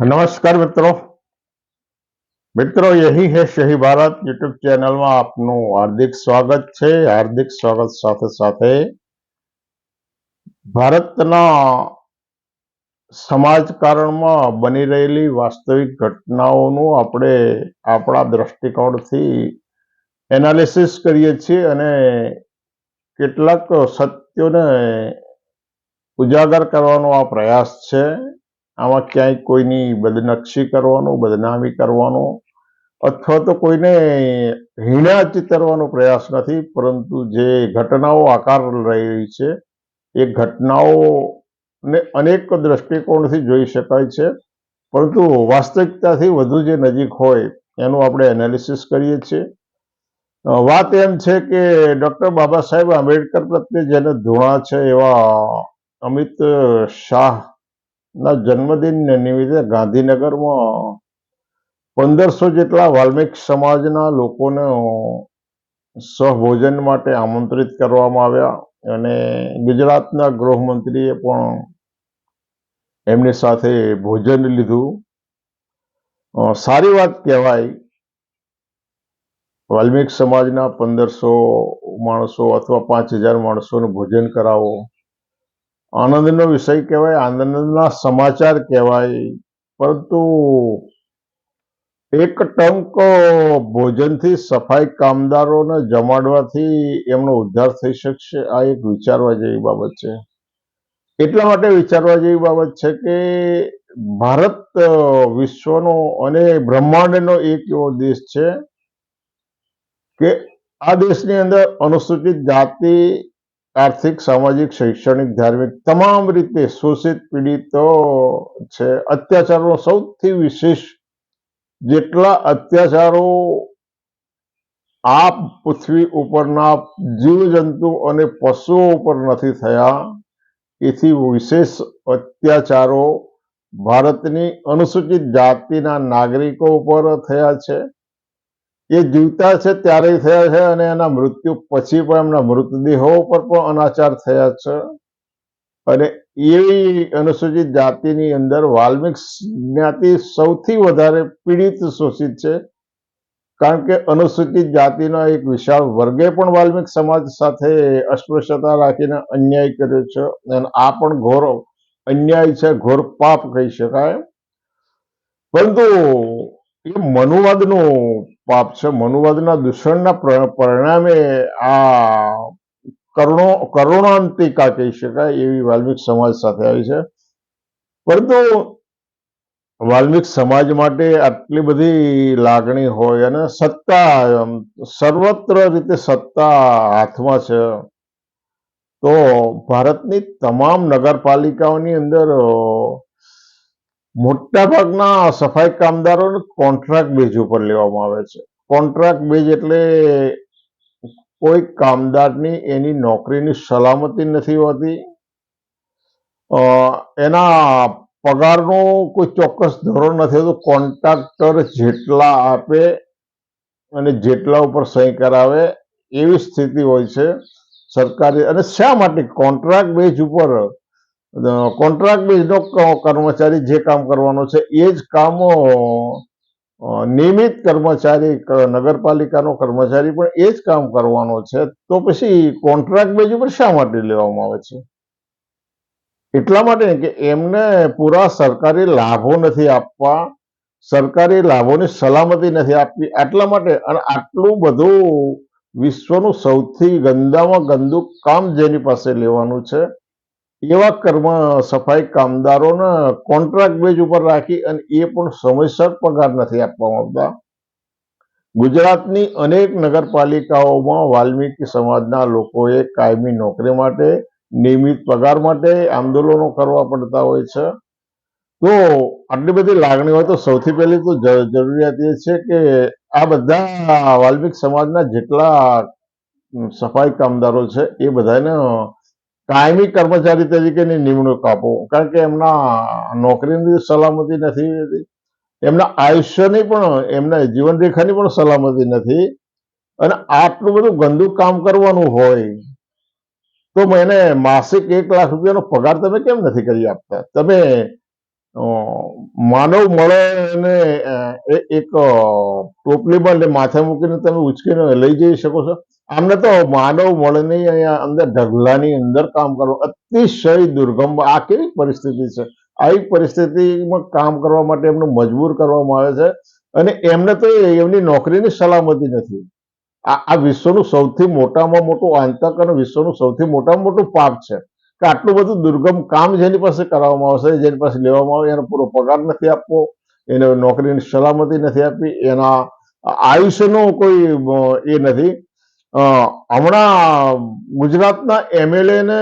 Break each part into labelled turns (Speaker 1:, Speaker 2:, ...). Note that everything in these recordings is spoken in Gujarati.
Speaker 1: નમસ્કાર મિત્રો. મિત્રો, યહી હે શહી ભારત યુટ્યુબ ચેનલમાં આપનું હાર્દિક સ્વાગત છે. હાર્દિક સ્વાગત સાથે સાથે ભારતના સમાજકારણમાં બની રહેલી વાસ્તવિક ઘટનાઓનું આપણે આપણા દ્રષ્ટિકોણથી એનાલિસિસ કરીએ છીએ અને કેટલાક સત્યોને ઉજાગર કરવાનો આ પ્રયાસ છે. આમાં ક્યાંય કોઈની બદનક્ષી કરવાનો, બદનામી કરવાનો અથવા તો કોઈને હીણા ચિતરવાનો પ્રયાસ નથી, પરંતુ જે ઘટનાઓ આકાર રહી છે, એ ઘટનાઓને અનેક દ્રષ્ટિકોણથી જોઈ શકાય છે. પરંતુ વાસ્તવિકતાથી વધુ જે નજીક હોય, એનું આપણે એનાલિસિસ કરીએ છીએ. વાત એમ છે કે ડૉક્ટર બાબા સાહેબ આંબેડકર પ્રત્યે જેને ધૂણા છે એવા અમિત શાહ ના જન્મદિનને નિમિત્તે ગાંધીનગરમાં પંદરસો જેટલા વાલ્મિક સમાજના લોકોને સહભોજન માટે આમંત્રિત કરવામાં આવ્યા અને ગુજરાતના ગૃહમંત્રીએ પણ એમની સાથે ભોજન લીધું. સારી વાત કહેવાય, વાલ્મિક સમાજના પંદરસો માણસો અથવા પાંચ હજાર માણસોનું ભોજન કરાવો. આનંદનો વિષય કહેવાય, આનંદના સમાચાર કહેવાય. પરંતુ એક ટંક ભોજનથી સફાઈ કામદારોને જમાડવાથી એમનો ઉદ્ધાર થઈ શકશે, આ એક વિચારવા જેવી બાબત છે. એટલા માટે વિચારવા જેવી બાબત છે કે ભારત વિશ્વનો અને બ્રહ્માંડનો એક એવો દેશ છે કે આ દેશની અંદર અનુસૂચિત જાતિ આર્થિક, સામાજિક, શૈક્ષણિક, ધાર્મિક તમામ રીતે શોષિત પીડિતો છે. અત્યાચારનો સૌથી વિશેષ જેટલા અત્યાચારો આ પૃથ્વી ઉપરના જીવજંતુ અને પશુઓ ઉપર નથી થયા, એથી વિશેષ અત્યાચારો ભારતની અનુસૂચિત જાતિના નાગરિકો ઉપર થયા છે. એ જીવતા છે ત્યારે થયા છે અને એના મૃત્યુ પછી પણ એમના મૃતદેહો પર પણ અનાચાર થયા છે. અને એવી અનુસૂચિત જાતિની અંદર વાલ્મિક જ્ઞાતિ સૌથી વધારે પીડિત શોષિત છે. કારણ કે અનુસૂચિત જાતિના એક વિશાળ વર્ગે પણ વાલ્મિક સમાજ સાથે અસ્પૃશ્યતા રાખીને અન્યાય કર્યો છે. અને આ પણ ઘોર અન્યાય છે, ઘોર પાપ કહી શકાય. પરંતુ એ મનુવાદનું પાપ છે, મનુવાદના દૂષણના પરિણામે આ કરુણો, કરુણાંતિકા કહી શકાય એવી વાલ્મિક સમાજ સાથે આવી છે. પરંતુ વાલ્મિક સમાજ માટે આટલી બધી લાગણી હોય અને સત્તા સર્વત્ર રીતે સત્તા હાથમાં છે, તો ભારતની તમામ નગરપાલિકાઓની અંદર અ, મોટા ભાગના સફાઈ કામદારોને કોન્ટ્રાક્ટ બેઝ ઉપર લેવામાં આવે છે. કોન્ટ્રાક્ટ બેઝ એટલે કોઈ કામદારની એની નોકરીની સલામતી નથી હોતી. એના પગારનું કોઈ ચોક્કસ ધોરણ નથી હોતું. કોન્ટ્રાક્ટર જેટલા આપે અને જેટલા ઉપર સહી કરાવે એવી સ્થિતિ હોય છે સરકારી. અને શા માટે? કોન્ટ્રાક્ટ બેઝ ઉપર કોન્ટ્રાક્ટ બેઝનો કર્મચારી જે કામ કરવાનો છે, એ જ કામ નિયમિત કર્મચારી નગરપાલિકાનો કર્મચારી પણ એ જ કામ કરવાનો છે. તો પછી કોન્ટ્રાક્ટ બેઝ ઉપર શા માટે લેવામાં આવે છે? એટલા માટે કે એમને પૂરા સરકારી લાભો નથી આપવા, સરકારી લાભોની સલામતી નથી આપવી, આટલા માટે અને આટલું બધું વિશ્વનું સૌથી ગંદામાં ગંદુ કામ જેની પાસે લેવાનું છે. એવા કર્મ સફાઈ કામદારોને કોન્ટ્રાક્ટ બેઝ ઉપર રાખી અને એ પણ સમયસર પગાર નથી આપવામાં આવતા. ગુજરાતની અનેક નગરપાલિકાઓમાં વાલ્મીકી સમાજના લોકોએ કાયમી નોકરી માટે, નિયમિત પગાર માટે આંદોલનો કરવા પડતા હોય છે. તો આટલી બધી લાગણી હોય તો સૌથી પહેલી તો જરૂરિયાત એ છે કે આ બધા વાલ્મિક સમાજના જેટલા સફાઈ કામદારો છે એ બધાને કાયમી કર્મચારી તરીકેની નિમણૂક આપો. કારણ કે એમના નોકરીની સલામતી નથી. એમના આયુષ્યની પણ, એમના જીવન રેખાની પણ સલામતી નથી. અને આટલું બધું ગંદુ કામ કરવાનું હોય, તો એને માસિક એક લાખ રૂપિયાનો પગાર તમે કેમ નથી કરી આપતા? તમે માનવ મળે એને એક ટોપલીમાં ને માથે મૂકીને તમે ઉચકીને લઈ જઈ શકો છો. આમને તો માનવ મળે નહીં અહીંયા અંદર ઢગલાની અંદર કામ કરવું, અતિશય દુર્ગમ આ કેવી પરિસ્થિતિ છે? આવી પરિસ્થિતિમાં કામ કરવા માટે એમને મજબૂર કરવામાં આવે છે. અને એમને તો એમની નોકરીની સલામતી નથી. આ વિશ્વનું સૌથી મોટામાં મોટું આંતક અને વિશ્વનું સૌથી મોટામાં મોટું પાપ છે. આટલું બધું દુર્ગમ કામ જેની પાસે કરાવવામાં આવશે, જેની પાસે લેવામાં આવે, એનો પૂરો પગાર નથી આપવો, એને નોકરીની સલામતી નથી આપી એના આયુષ્યનો કોઈ એ નથી. હમણાં ગુજરાતના એમએલએ ને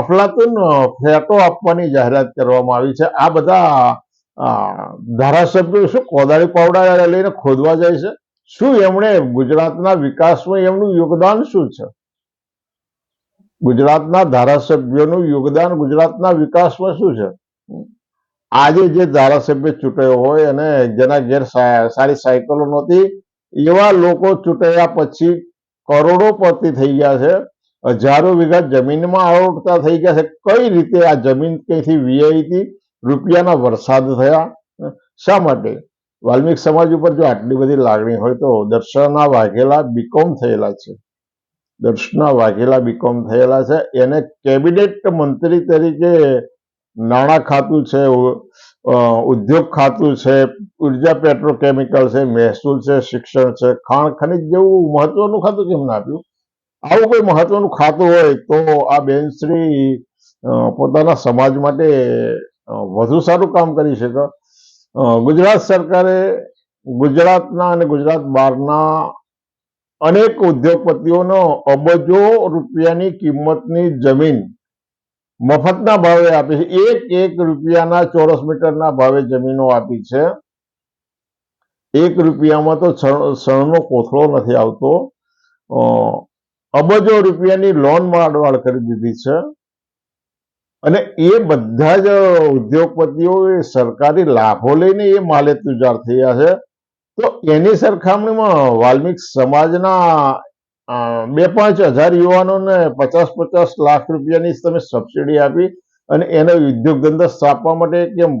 Speaker 1: અફલાતુન ફ્લેટો આપવાની જાહેરાત કરવામાં આવી છે. આ બધા ધારાસભ્યો શું કોદાળી પાવડા લઈને ખોદવા જાય છે? શું એમણે ગુજરાતના વિકાસમાં એમનું યોગદાન શું છે? ગુજરાતના ધારાસભ્યોનું યોગદાન ગુજરાતના વિકાસમાં શું છે? આજે જે ધારાસભ્ય ચૂંટાયો હોય અને જેના ઘેર સારી સાયકલો નહોતી, એવા લોકો ચૂંટાયા પછી કરોડોપતિ થઈ ગયા છે. હજારો વીઘા જમીનમાં આવડતા થઈ ગયા છે. કઈ રીતે આ જમીન ક્યાંથી વીઆઈ હતી? રૂપિયાના વરસાદ થયા. શા માટે? વાલ્મિક સમાજ ઉપર જો આટલી બધી લાગણી હોય તો દર્શના વાઘેલા બીકોમ થયેલા છે. દર્શના વાઘેલા બીકોમ થયેલા છે. એને કેબિનેટ મંત્રી તરીકે નાણાં ખાતું છે ઉદ્યોગ ખાતું છે, ઊર્જા પેટ્રોકેમિકલ છે, મહેસૂલ છે, શિક્ષણ છે, ખાણ, ખનિજ જેવું મહત્વનું ખાતું કેમ ના આપ્યું? આવું કોઈ મહત્વનું ખાતું હોય તો આ બેનશ્રી પોતાના સમાજ માટે વધુ સારું કામ કરી શકે. ગુજરાત સરકારે ગુજરાતના અને ગુજરાત બહારના અનેક ઉદ્યોગપતિઓનો અબજો રૂપિયાની કિંમતની જમીન મફતના ભાવે આપી છે. એક એક રૂપિયાના ચોરસ મીટરના ભાવે જમીનો આપી છે. એક રૂપિયામાં તો સણનો કોથળો નથી આવતો. અબજો રૂપિયાની લોન માંડવાળ કરી દીધી છે. અને એ બધા જ ઉદ્યોગપતિઓ સરકારી લાભો લઈને એ માલે તુજાર થયા છે. તો એની સરખામણીમાં વાલ્મિક સમાજના બે પાંચ હજાર યુવાનોને પચાસ પચાસ લાખ રૂપિયાની તમે સબસિડી આપી અને એનો ઉદ્યોગ ધંધા સ્થાપવા માટે કેમ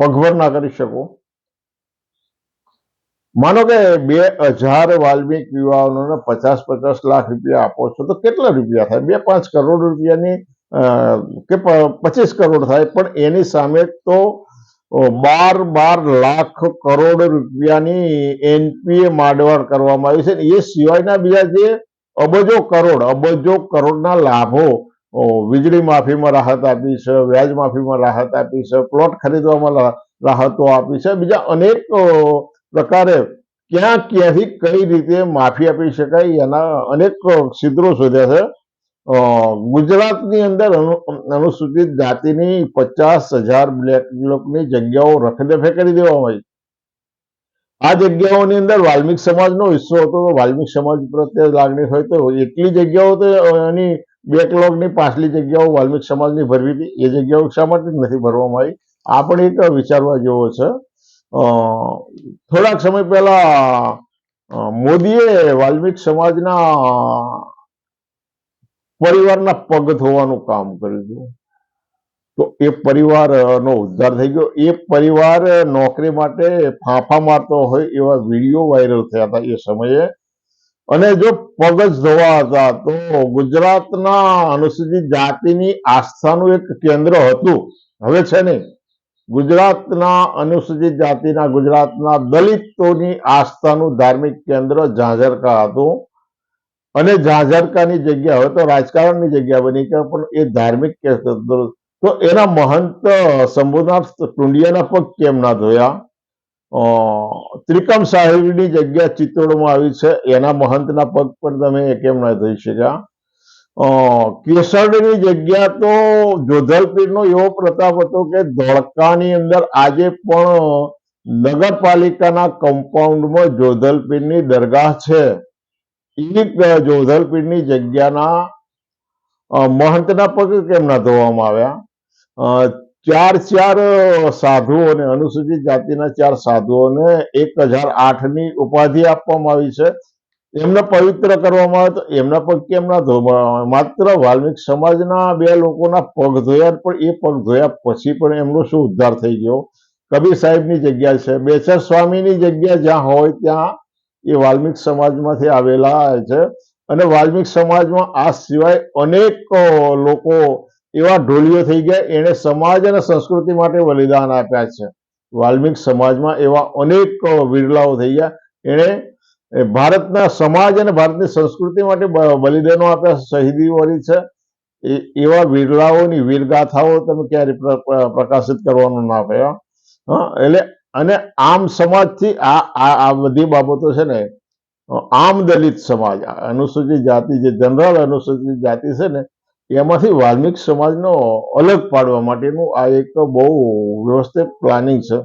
Speaker 1: પગભર ના કરી શકો? માનો કે બે હજાર વાલ્મિક યુવાનોને પચાસ પચાસ લાખ રૂપિયા આપો છો, તો કેટલા રૂપિયા થાય? બે પાંચ કરોડ રૂપિયાની કે પચીસ કરોડ થાય? પણ એની સામે તો બાર બાર લાખ કરોડ રૂપિયાની એનપીએ માંડવાળ કરવામાં આવી છે એ સિવાયના બીજા જે અબજો કરોડ, અબજો કરોડના લાભો વીજળી માફીમાં રાહત આપી છે, વ્યાજ માફીમાં રાહત આપી છે, પ્લોટ ખરીદવામાં રાહતો આપી છે, બીજા અનેક પ્રકારે ક્યાં ક્યાંથી કઈ રીતે માફી આપી શકાય એના અનેક છિદ્રો શોધ્યા છે. ગુજરાતની અંદર અનુ- અનુસૂચિત જાતિની પચાસ હજાર બ્લેક બ્લોકની જગ્યાઓ રખદેફે કરી દેવામાં આવી. આ જગ્યાઓની અંદર વાલ્મિક સમાજનો હિસ્સો હતો, તો વાલ્મિક સમાજ પ્રત્યે લાગણી હોય તો એટલી જગ્યાઓ તો એની બેકલોગની પાછલી જગ્યાઓ વાલ્મિક સમાજની ભરવી હતી. એ જગ્યાઓ શા માટે નથી ભરવામાં આવી? આ પણ એક વિચારવા જેવો છે. થોડાક સમય પહેલા મોદીએ વાલ્મિક સમાજના પરિવારના પગ ધોવાનું કામ કર્યું હતું તો એ પરિવારનો ઉદ્ધાર થઈ ગયો. એ પરિવાર નોકરી માટે ફાંફા મારતો હોય એવા વીડિયો વાયરલ થયા હતા એ સમયે. અને જો પગ જ ધોવા હતા તો ગુજરાતના અનુસૂચિત જાતિની આસ્થાનું એક કેન્દ્ર હતું. હવે છે નહીં. ગુજરાતના અનુસૂચિત જાતિના ગુજરાતના દલિતોની આસ્થાનું ધાર્મિક કેન્દ્ર ઝાંઝરકા હતું. અને ઝાઝરકાની જગ્યા હોય તો રાજકારણની જગ્યા બની કે પણ એ ધાર્મિક કેસ તો એના મહંત શંભુનાથ ટુંડિયાના પગ કેમ ના ધોયા ત્રિકમ સાહેબની જગ્યા ચિત્તોડમાં આવી છે. એના મહંતના પગ પણ તમે કેમ ના ધોઈ શક્યા. અ, કેસરની જગ્યા તો જોધલપીરનો એવો પ્રતાપ હતો કે ધોળકાની અંદર આજે પણ નગરપાલિકાના કમ્પાઉન્ડમાં જોધલપીરની દરગાહ છે. એ જોધલપીરની જગ્યાના મહંતના પગ કેમ ના ધોવામાં આવ્યા? ચાર ચાર સાધુઓને, અનુસૂચિત જાતિના ચાર સાધુઓને એક હજાર આઠની ઉપાધિ આપવામાં આવી છે. એમને પવિત્ર કરવામાં આવે તો એમના પગ કેમ ના ધોવામાં આવે? માત્ર વાલ્મિક સમાજના બે લોકોના પગ ધોયા પણ એ પગ ધોયા પછી પણ એમનો શું ઉદ્ધાર થઈ ગયો? કબીર સાહેબની જગ્યા છે બેચર સ્વામીની જગ્યા જ્યાં હોય ત્યાં એ વાલ્મિક સમાજમાંથી આવેલા છે. અને વાલ્મિક સમાજમાં આ સિવાય અનેક લોકો એવા ઢોલીઓ થઈ ગયા એણે સમાજ અને સંસ્કૃતિ માટે બલિદાન આપ્યા છે. વાલ્મિક સમાજમાં એવા અનેક વિરલાઓ થઈ ગયા. એણે ભારતના સમાજ અને ભારતની સંસ્કૃતિ માટે બલિદાનો આપ્યા શહીદી વળી છે. એવા વિરલાઓની વીરગાથાઓ તમે ક્યારે પ્ર- પ્ર- પ્રકાશિત કરવાનું ના હા, એટલે અને આમ સમાજથી આ આ બધી બાબતો છે ને, આમ દલિત સમાજ અનુસૂચિત જાતિ જે જનરલ અનુસૂચિત જાતિ છે ને, એમાંથી વાલ્મિક સમાજનો અલગ પાડવા માટેનું આ એક બહુ વ્યવસ્થિત પ્લાનિંગ છે.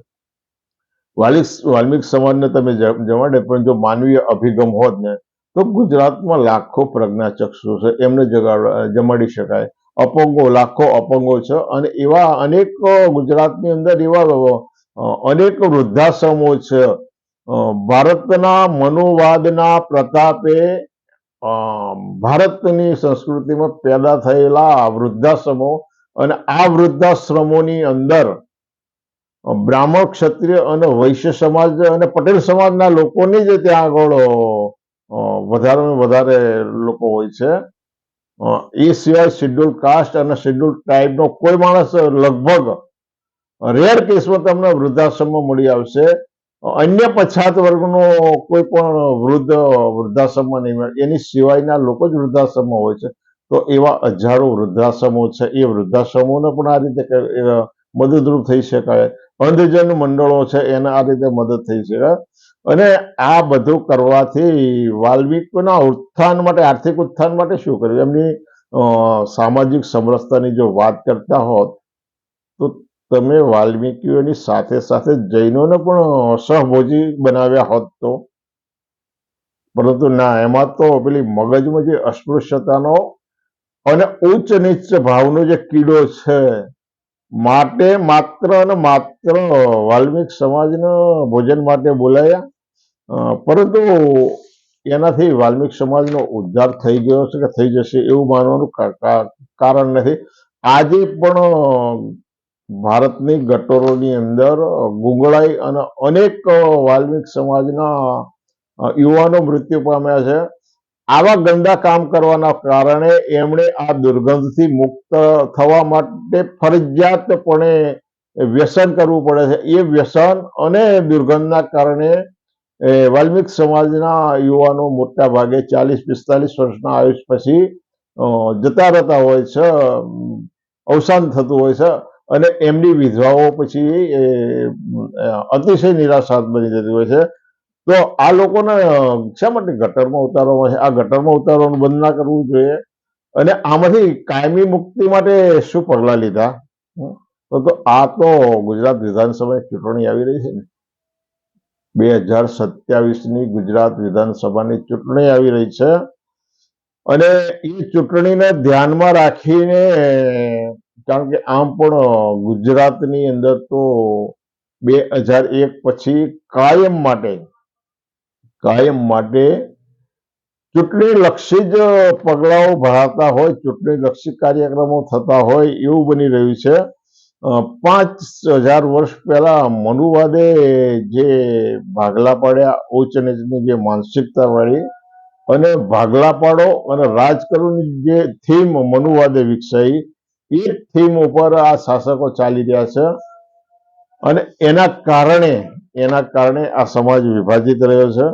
Speaker 1: વાલ્મિક વાલ્મિક સમાજને તમે જમાડે, પણ જો માનવીય અભિગમ હોત ને, તો ગુજરાતમાં લાખો પ્રજ્ઞાચક્ષુ છે, એમને જગાડવા જમાડી શકાય. અપંગો, લાખો અપંગો છે, અને એવા અનેક ગુજરાતની અંદર એવા અનેક વૃદ્ધાશ્રમો છે. ભારતના મનોવાદના પ્રતાપે ભારતની સંસ્કૃતિમાં પેદા થયેલા વૃદ્ધાશ્રમો અને આ વૃદ્ધાશ્રમોની અંદર બ્રાહ્મણ ક્ષત્રિય અને વૈશ્ય સમાજ અને પટેલ સમાજના લોકોની જ ત્યાં આગળ વધારે વધારે લોકો હોય છે. એ સિવાય શેડ્યુલ કાસ્ટ અને શેડ્યુલ ટ્રાઇબનો કોઈ માણસ લગભગ રેર કેસમાં તમને વૃદ્ધાશ્રમમાં મળી આવશે. અન્ય પછાત વર્ગનો કોઈ પણ વૃદ્ધ વૃદ્ધાશ્રમમાં નહીં મળે. એની સિવાયના લોકો જ વૃદ્ધાશ્રમમાં હોય છે. તો એવા હજારો વૃદ્ધાશ્રમો છે. એ વૃદ્ધાશ્રમોને પણ આ રીતે મદદરૂપ થઈ શકાય. અંધજન મંડળો છે, એને આ રીતે મદદ થઈ શકાય. અને આ બધું કરવાથી વાલ્મિકના ઉત્થાન માટે, આર્થિક ઉત્થાન માટે શું કર્યું? એમની સામાજિક સમરસતાની જો વાત કરતા હોત તમે વાલ્મીકીઓની સાથે સાથે જૈનોને પણ સહભોજી બનાવ્યા હોત તો? પરંતુ ના, એમાં તો પેલી મગજમાં જે અસ્પૃશ્યતાનો અને ઉચ્ચ નીચ ભાવનો જે કીડો છે, માટે માત્ર અને માત્ર વાલ્મીક સમાજને ભોજન માટે બોલાયા? પરંતુ એનાથી વાલ્મીક સમાજનો ઉદ્ધાર થઈ ગયો છે કે થઈ જશે એવું માનવાનું કારણ નથી. આજે પણ ભારતની ગટોરોની અંદર ગુંગળાઈ અને અનેક વાલ્મિક સમાજના યુવાનો મૃત્યુ પામ્યા છે. આવા ગંદા કામ કરવાના કારણે એમણે આ દુર્ગંધથી મુક્ત થવા માટે ફરજિયાતપણે વ્યસન કરવું પડે છે. એ વ્યસન અને દુર્ગંધના કારણે વાલ્મિક સમાજના યુવાનો મોટા ભાગે ચાલીસ, પિસ્તાલીસ વર્ષના આયુષ પછી જતા રહેતા હોય છે, અવસાન થતું હોય છે. અને એમની વિધવાઓ પછી અતિશય નિરાશા બની જતી હોય છે. તો આ લોકોને શા માટે ગટરમાં ઉતારવામાં છે? આ ગટરમાં ઉતારવાનું બંધ ના કરવું જોઈએ. અને આમાંથી કાયમી મુક્તિ માટે શું પગલાં લીધા? તો આ તો ગુજરાત વિધાનસભાની ચૂંટણી આવી રહી છે ને. બે હજાર સત્યાવીસની ગુજરાત વિધાનસભાની ચૂંટણી આવી રહી છે. અને એ ચૂંટણીને ધ્યાનમાં રાખીને કારણ કે આમ પણ ગુજરાતની અંદર તો બે હજાર એક પછી કાયમ માટે કાયમ માટે ચૂંટણી લક્ષી જ પગલાઓ ભરાતા હોય, ચૂંટણી લક્ષી કાર્યક્રમો થતા હોય એવું બની રહ્યું છે. પાંચ હજાર વર્ષ પહેલા મનુવાદે જે ભાગલા પાડ્યા, ઉચ્ચ નીચની જે માનસિકતા વાળી અને ભાગલા પાડો અને રાજ કરવાની જે થીમ મનુવાદે વિકસાઈ એ થીમ ઉપર આ શાસકો ચાલી રહ્યા છે. અને એના કારણે એના કારણે આ સમાજ વિભાજિત રહ્યો છે.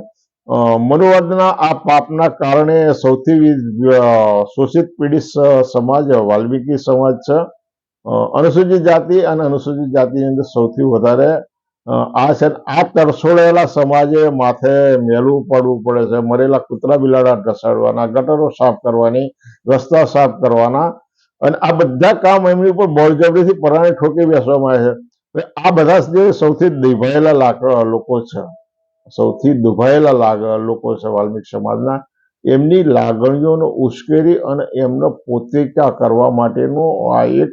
Speaker 1: મનુવાદના આ પાપના કારણે સૌથી શોષિત પીડિત સમાજ વાલ્મીકી સમાજ છે. અનુસૂચિત જાતિ અને અનુસૂચિત જાતિની અંદર સૌથી વધારે આ છે આ તરછોડેલા સમાજે માથે મેલું પડવું પડે છે. મરેલા કૂતરા બિલાડા ઘસાડવાના, ગટરો સાફ કરવાની, રસ્તા સાફ કરવાના અને આ બધા કામ એમની ઉપર બળજબરીથી પરાણે ઠોકી બેસવામાં આવે છે. આ બધા સૌથી દુભાયેલા લાક- છે, સૌથી દુભાયેલા લોકો છે વાલ્મિક સમાજના, એમની લાગણીઓનો ઉશ્કેરી અને એમનો પોતિકા કરવા માટેનો આ એક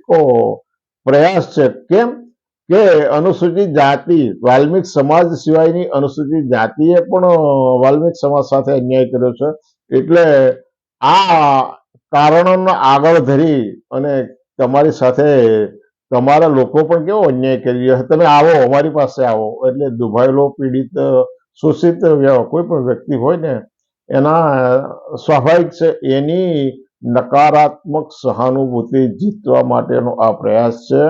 Speaker 1: પ્રયાસ છે. કેમ? કે અનુસૂચિત જાતિ, વાલ્મિક સમાજ સિવાયની અનુસૂચિત જાતિએ પણ વાલ્મિક સમાજ સાથે અન્યાય કર્યો છે. એટલે આ કારણોને આગળ ધરી અને તમારી સાથે તમારા લોકો પણ કેવો અન્યાય કરી રહ્યા તમે આવો, અમારી પાસે આવો. એટલે દુભાયેલો, પીડિત, શોષિત કોઈ પણ વ્યક્તિ હોય ને, એના સ્વાભાવિક છે, એની નકારાત્મક સહાનુભૂતિ જીતવા માટેનો આ પ્રયાસ છે.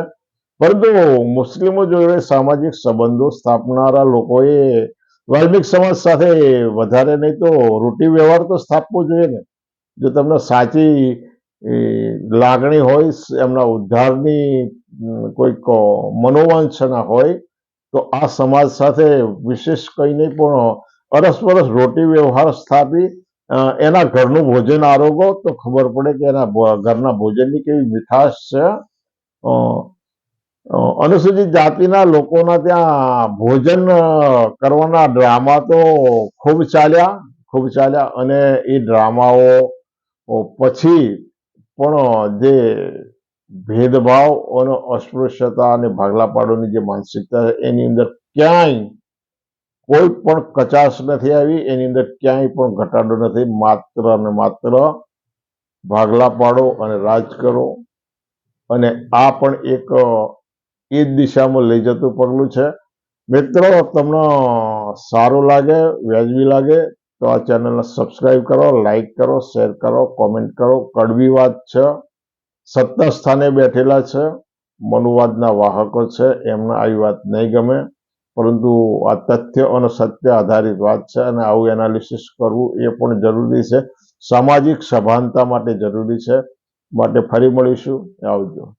Speaker 1: પરંતુ મુસ્લિમો જોડે સામાજિક સંબંધો સ્થાપનારા લોકોએ વાલ્મિક સમાજ સાથે વધારે નહીં તો રૂટી વ્યવહાર તો સ્થાપવો જોઈએ ને. જો તમને સાચી લાગણી હોય એમના ઉદ્ધારની કોઈક મનોવાંછના હોય, તો આ સમાજ સાથે વિશેષ કંઈ નહીં પણ અરસપરસ રોટી વ્યવહાર સ્થાપી એના ઘરનું ભોજન આરોગો, તો ખબર પડે કે એના ઘરના ભોજનની કેવી મીઠાશ છે. અનુસૂચિત જાતિના લોકોના ત્યાં ભોજન કરવાના ડ્રામા તો ખૂબ ચાલ્યા ખૂબ ચાલ્યા અને એ ડ્રામાઓ પછી પણ જે ભેદભાવ અને અસ્પૃશ્યતા અને ભાગલા પાડોની જે માનસિકતા છે, એની અંદર ક્યાંય કોઈ પણ કચાશ નથી આવી, એની અંદર ક્યાંય પણ ઘટાડો નથી. માત્ર અને માત્ર ભાગલા પાડો અને રાજ કરો અને આ પણ એક એ જ દિશામાં લઈ જતું પગલું છે. મિત્રો, તમને સારું લાગે, વ્યાજબી લાગે તો આ ચેનલને સબસ્ક્રાઇબ કરો લાઈક કરો, શેર કરો, કોમેન્ટ કરો. કડવી વાત છે. સત્તા સ્થાને બેઠેલા છે. મનુવાદના વાહકો છે. એમને આવી વાત નહીં ગમે. પરંતુ આ તથ્ય અને સત્ય આધારિત વાત છે અને આવું એનાલિસિસ કરવું એ પણ જરૂરી છે. સામાજિક સભાનતા માટે જરૂરી છે. માટે ફરી મળીશું. આવજો.